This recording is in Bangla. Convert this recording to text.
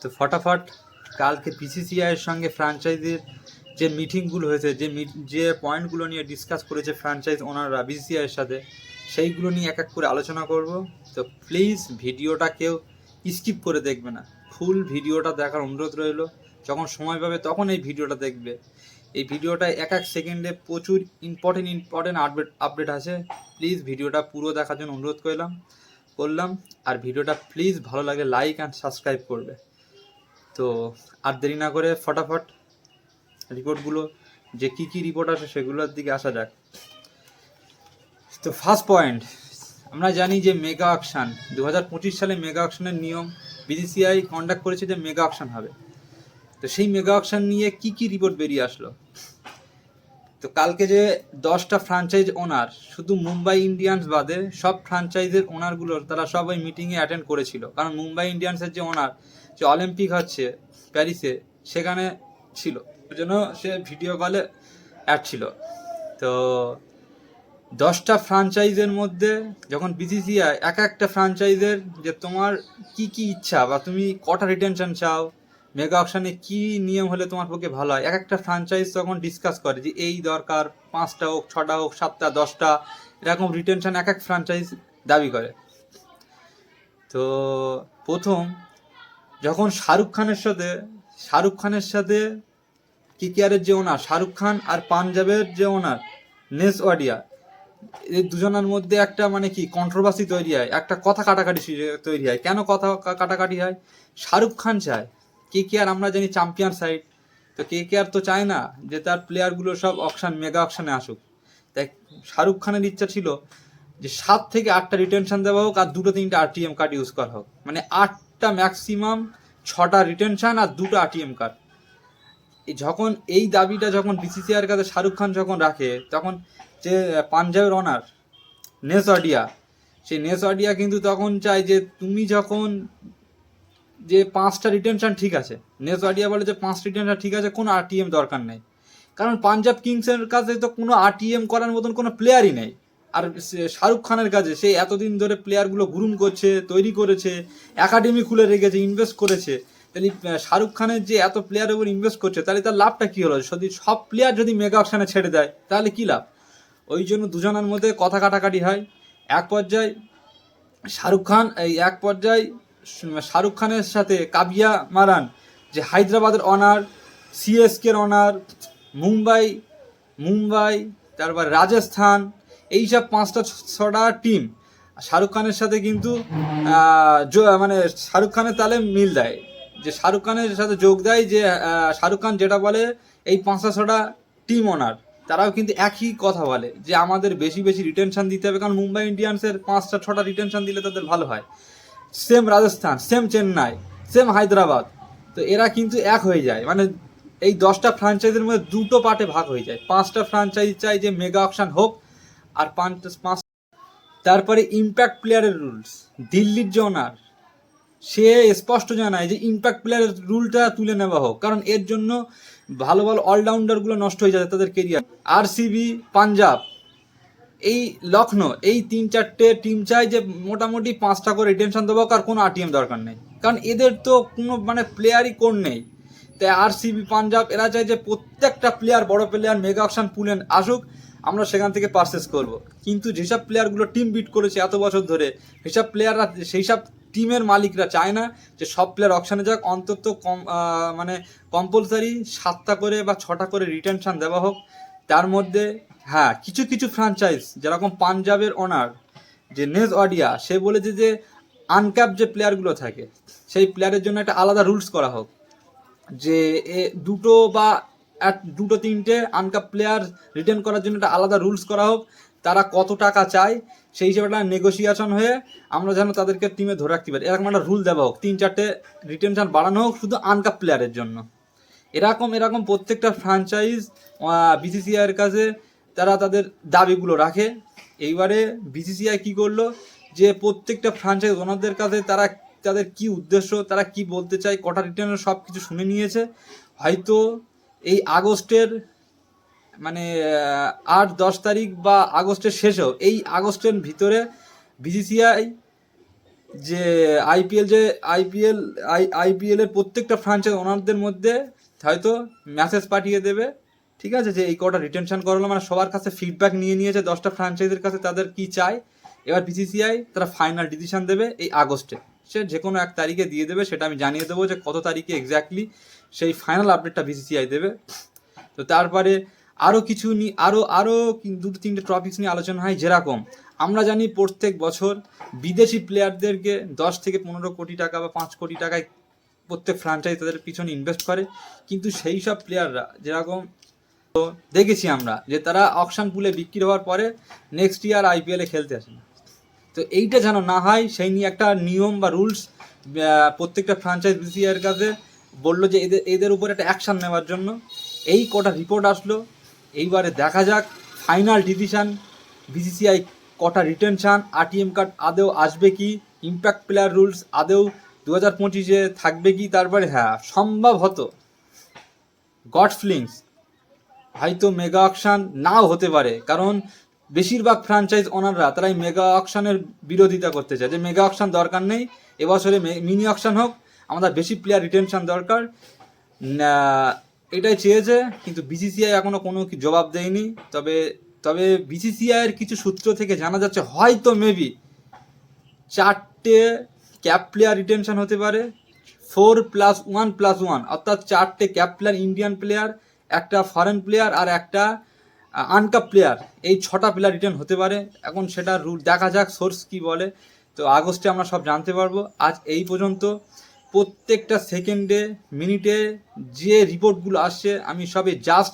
তো ফটাফট কালকে পিসিসিআই এর সঙ্গে ফ্র্যাঞ্চাইজির যে মিটিংগুলো হয়েছে, যে যে পয়েন্টগুলো নিয়ে ডিসকাস করেছে ফ্র্যাঞ্চাইজ ওনাররা বিসিসিআই এর সাথে, সেইগুলো নিয়ে এক এক করে আলোচনা করব। তো প্লিজ ভিডিওটা কেউ স্কিপ করে দেখবে না। ফুল ভিডিওটা দেখার অনুরোধ রইল। যখন সময় পাবে তখন এই ভিডিওটা দেখবে। এই ভিডিওটা এক এক সেকেন্ডে প্রচুর ইম্পর্টেন্ট ইম্পর্টেন্ট আপডেট আপডেট আছে। প্লিজ ভিডিওটা পুরো দেখার জন্য অনুরোধ করলাম। করলাম। আর ভিডিওটা প্লিজ ভালো লাগলে লাইক অ্যান্ড সাবস্ক্রাইব করবে। তো আর দেরি না করে ফটাফট রিপোর্টগুলো যে কি কি রিপোর্ট আসে সেগুলোর দিকে আসা যাক। তো ফার্স্ট পয়েন্ট আমরা জানি যে মেগা অকশান দু হাজার পঁচিশ সালে মেগা অকশানের নিয়ম বিডিসিআই কন্ডাক্ট করেছে যে মেগা অকশান হবে। তো সেই মেগা অকশান নিয়ে কি কি রিপোর্ট বেরিয়ে আসলো? তো কালকে যে দশটা ফ্রাঞ্চাইজ ওনার শুধু মুম্বাই ইন্ডিয়ান্স বাদে সব ফ্রাঞ্চাইজের ওনারগুলোর তারা সব ওই মিটিংয়ে অ্যাটেন্ড করেছিল। কারণ মুম্বাই ইন্ডিয়ান্সের যে ওনার যে অলিম্পিক হচ্ছে প্যারিসে, সেখানে ছিল। জন্য সে ভিডিও কলে অ্যাড ছিল। তো দশটা ফ্রাঞ্চাইজের মধ্যে যখন বিসিসিআই এক একটা ফ্র্যাঞ্চাইজের যে তোমার কি কি ইচ্ছা বা তুমি কটা রিটেনশন চাও মেগা অকশানে কি নিয়ম হলে তোমার পক্ষে ভালো হয়? এক একটা ফ্রাঞ্চাইজ তখন ডিসকাস করে যে এই দরকার, পাঁচটা হোক, ছটা হোক, সাতটা, দশটা, এরকম রিটেনশন এক এক ফ্রাঞ্চাইজ দাবি করে। তো প্রথম, যখন শাহরুখ খানের সাথে, শাহরুখ খানের সাথে কিকেআরের যে ওনার শাহরুখ খান আর পাঞ্জাবের যে ওনার নেস ওয়াডিয়া, এই দুজনের মধ্যে একটা মানে কি কন্ট্রোভার্সি তৈরি হয়, একটা কথা কাটাকাটি তৈরি হয়। কেন কথা কাটাকাটি হয়? শাহরুখ খান চায়। কে কে আর আমরা জানি চ্যাম্পিয়ন সাইড তো কে কে আর তো চায় না যে তার প্লেয়ারগুলো সব অকশান মেগা অকশানে আসুক। তাই শাহরুখ খানের ইচ্ছা ছিল যে সাত থেকে আটটা রিটেনশন দেওয়া হোক আর দুটো তিনটে আরটিএম কার্ড ইউজ করা হোক। মানে আটটা ম্যাক্সিমাম ছটা রিটেনশন আর দুটো আরটিএম কার্ড যখন এই দাবিটা যখন বিসিসিআর কাছে শাহরুখ খান যখন রাখে, তখন যে পাঞ্জাবের অনার নেস অডিয়া, সেই নেস অডিয়া কিন্তু তখন চায় যে, তুমি যখন যে পাঁচটা রিটেনশন ঠিক আছে। নেস অডিয়া বলে যে পাঁচ রিটেনশন ঠিক আছে, কোনো আরটিএম দরকার নেই। কারণ পাঞ্জাব কিংসের কাছে তো কোনো আরটিএম করার মতন কোনো প্লেয়ারই নেই। আর শাহরুখ খানের কাছে সে এতদিন ধরে প্লেয়ারগুলো গ্রুম করছে, তৈরি করেছে একাডেমি খুলে রেখেছে ইনভেস্ট করেছে। তাহলে শাহরুখ খানের যে এত প্লেয়ারের উপর ইনভেস্ট করছে, তাহলে তার লাভটা কী হলো? যদি সব প্লেয়ার যদি মেগা অপশানে ছেড়ে দেয়, তাহলে কী লাভ? ওই জন্য দুজনের মধ্যে কথা কাটাকাটি হয়। এক পর্যায়ে শাহরুখ খান, এই এক পর্যায়ে শাহরুখ খানের সাথে কাবিয়া মারান, যে হায়দ্রাবাদের অনার সিএসকের অনার মুম্বাই মুম্বাই, তারপর রাজস্থান এইসব পাঁচটা ছটা টিম শাহরুখ খানের সাথে কিন্তু মানে শাহরুখ খানের তালে মিল দেয়। যে শাহরুখ খানের সাথে যোগ দেয় যে শাহরুখ খান যেটা বলে, এই পাঁচটা ছটা টিম ওনার তারাও কিন্তু একই কথা বলে, যে আমাদের বেশি বেশি রিটেনশন দিতে হবে, কারণ মুম্বাই ইন্ডিয়ান্সের পাঁচটা, ছটা রিটেনশন দিলে তাদের ভালো হয়। Same Rajasthan same Chennai same Hyderabad তো এরা কিন্তু এক হয়ে যায়। মানে এই দশটা ফ্র্যাঞ্চাইজের মধ্যে দুটো পার্টে ভাগ হয়ে যায়। পাঁচটা ফ্র্যাঞ্চাইজ চাই যে মেগা অকশন হোক আর পাঁচ পাঁচ তারপরে ইম্প্যাক্ট প্লেয়ারের রুলস দিল্লির যে ওনার সে স্পষ্ট জানায় যে ইম্প্যাক্ট প্লেয়ারের রুলটা তুলে নেওয়া হোক। কারণ এর জন্য ভালো ভালো অলরাউন্ডারগুলো নষ্ট হয়ে যাবে তাদের কেরিয়ার আরসিবি পাঞ্জাব এই লখনৌ এই তিন চারটে টিম চাই যে মোটামুটি পাঁচটা করে রিটেনশন দেবো, আর কোনো আরটিএম দরকার নেই। কারণ এদের তো কোনো মানে প্লেয়ারই কোন নেই। তাই আরসিবি পাঞ্জাব, এরা চায় যে প্রত্যেকটা প্লেয়ার বড় প্লেয়ার মেগা অপশন পুলেন আসুক, আমরা সেখান থেকে পারচেস করব। কিন্তু যেসব প্লেয়ারগুলো টিম বিট করেছে এত বছর ধরে, সেসব প্লেয়াররা সেই সব টিমের মালিকরা চায় না যে সব প্লেয়ার অপশানে যাক, অন্তত কম মানে কম্পালসারি সাতটা করে বা ছটা করে রিটেনশন দেওয়া হোক। তার মধ্যে হ্যাঁ কিছু কিছু ফ্র্যাঞ্চাইজ যেরকম পাঞ্জাবের ওনার যে নেজ অডিয়া সে বলেছে যে আনক্যাপ যে প্লেয়ারগুলো থাকে, সেই প্লেয়ারের জন্য একটা আলাদা রুলস করা হোক। যে এ দুটো বা এক- দুটো তিনটে আনকাপ প্লেয়ার রিটার্ন করার জন্য একটা আলাদা রুলস করা হোক। তারা কত টাকা চায়, সেই হিসেবে একটা নেগোসিয়েশন হয়ে আমরা যেন তাদেরকে টিমে ধরে রাখতে পারি। এরকম একটা রুল দেওয়া হোক। তিন, চারটে রিটেনশন বাড়ানো হোক শুধু আনকাপ প্লেয়ারের জন্য। এরকম এরকম প্রত্যেকটা ফ্র্যাঞ্চাইজ বিসিসিআই এর কাছে তারা তাদের দাবিগুলো রাখে। এইবারে বিসিসিআই কি করল? যে প্রত্যেকটা ফ্র্যাঞ্চাইজ ওনাদের কাছে তারা তাদের কি উদ্দেশ্য, তারা কি বলতে চায়, কটা রিটার্নের সব কিছু শুনে নিয়েছে। হয়তো এই আগস্টের মানে আট, দশ তারিখ বা আগস্টের শেষেও, এই আগস্টের ভিতরে বিসিসিআই যে আইপিএল যে আইপিএল আই আইপিএল এর প্রত্যেকটা ফ্রাঞ্চাইজ ওনারদের মধ্যে হয়তো মেসেজ পাঠিয়ে দেবে। ঠিক আছে? যে এই কটা রিটেনশন করালো মানে সবার কাছে ফিডব্যাক নিয়ে নিয়েছে, দশটা ফ্রাঞ্চাইজের কাছে তাদের কি চাই এবার বিসিসিআই তারা ফাইনাল ডিসিশন দেবে এই আগস্টে। সে যে কোনো এক তারিখে দিয়ে দেবে, সেটা আমি জানিয়ে দেবো যে কত তারিখে এক্স্যাক্টলি সেই ফাইনাল আপডেটটা বিসিসিআই দেবে। তো তারপরে আরও কিছু নিয়ে আরও আরও দুটো তিনটে টপিকস নিয়ে আলোচনা হয় যেরকম। আমরা জানি প্রত্যেক বছর বিদেশি প্লেয়ারদেরকে দশ থেকে পনেরো কোটি টাকা বা পাঁচ কোটি টাকায় প্রত্যেক ফ্র্যাঞ্চাইজ তাদের পিছনে ইনভেস্ট করে। কিন্তু সেই সব প্লেয়াররা যেরকম তো দেখেছি আমরা যে তারা অকশন পুলে বিক্রি হওয়ার পরে নেক্সট ইয়ার আইপিএলে খেলতে আসে না। তো এইটা যেন না হয়, সেই নিয়ে একটা নিয়ম বা রুলস প্রত্যেকটা ফ্র্যাঞ্চাইজ বিসিআইয়ের কাছে বলল যে এদের এদের উপর একটা অ্যাকশন নেওয়ার জন্য। এই কটা রিপোর্ট আসলো, এইবারে দেখা যাক ফাইনাল ডিসিশন বিসিসিআই কটা রিটেনশন আরটিএম কার্ড আদেও আসবে কি ইম্প্যাক্ট প্লেয়ার রুলস আদেও দু হাজার পঁচিশে থাকবে কি? তারপরে হ্যাঁ সম্ভব হতো। God feelings. হয়তো মেগা অকশন নাও হতে পারে, কারণ বেশিরভাগ ফ্র্যাঞ্চাইজ ওনাররা তারা এই মেগা অকশনের বিরোধিতা করতে চায়। যে মেগা অকশন দরকার নেই, এবছরে মিনি অকশান হোক, আমাদের বেশি প্লেয়ার রিটেনশন দরকার। এটাই চেয়েছে, কিন্তু বিসিসিআই এখনও কোনো জবাব দেয়নি। তবে তবে বিসিসিআই এর কিছু সূত্র থেকে জানা যাচ্ছে, হয়তো মেবি চারটে ক্যাপ প্লেয়ার রিটেনশন হতে পারে। Four plus one plus one, অর্থাৎ চারটে ক্যাপ প্লেয়ার, ইন্ডিয়ান প্লেয়ার, একটা ফরেন প্লেয়ার আর একটা আনকাপ প্লেয়ার এই ছটা প্লেয়ার রিটার্ন হতে পারে। এখন সেটা রুল দেখা যাক সোর্স কি বলে। তো আগস্টে আমরা সব জানতে পারব। আজ এই পর্যন্ত। প্রত্যেকটা সেকেন্ডে মিনিটে যে রিপোর্টগুলো আসছে, আমি সবে জাস্ট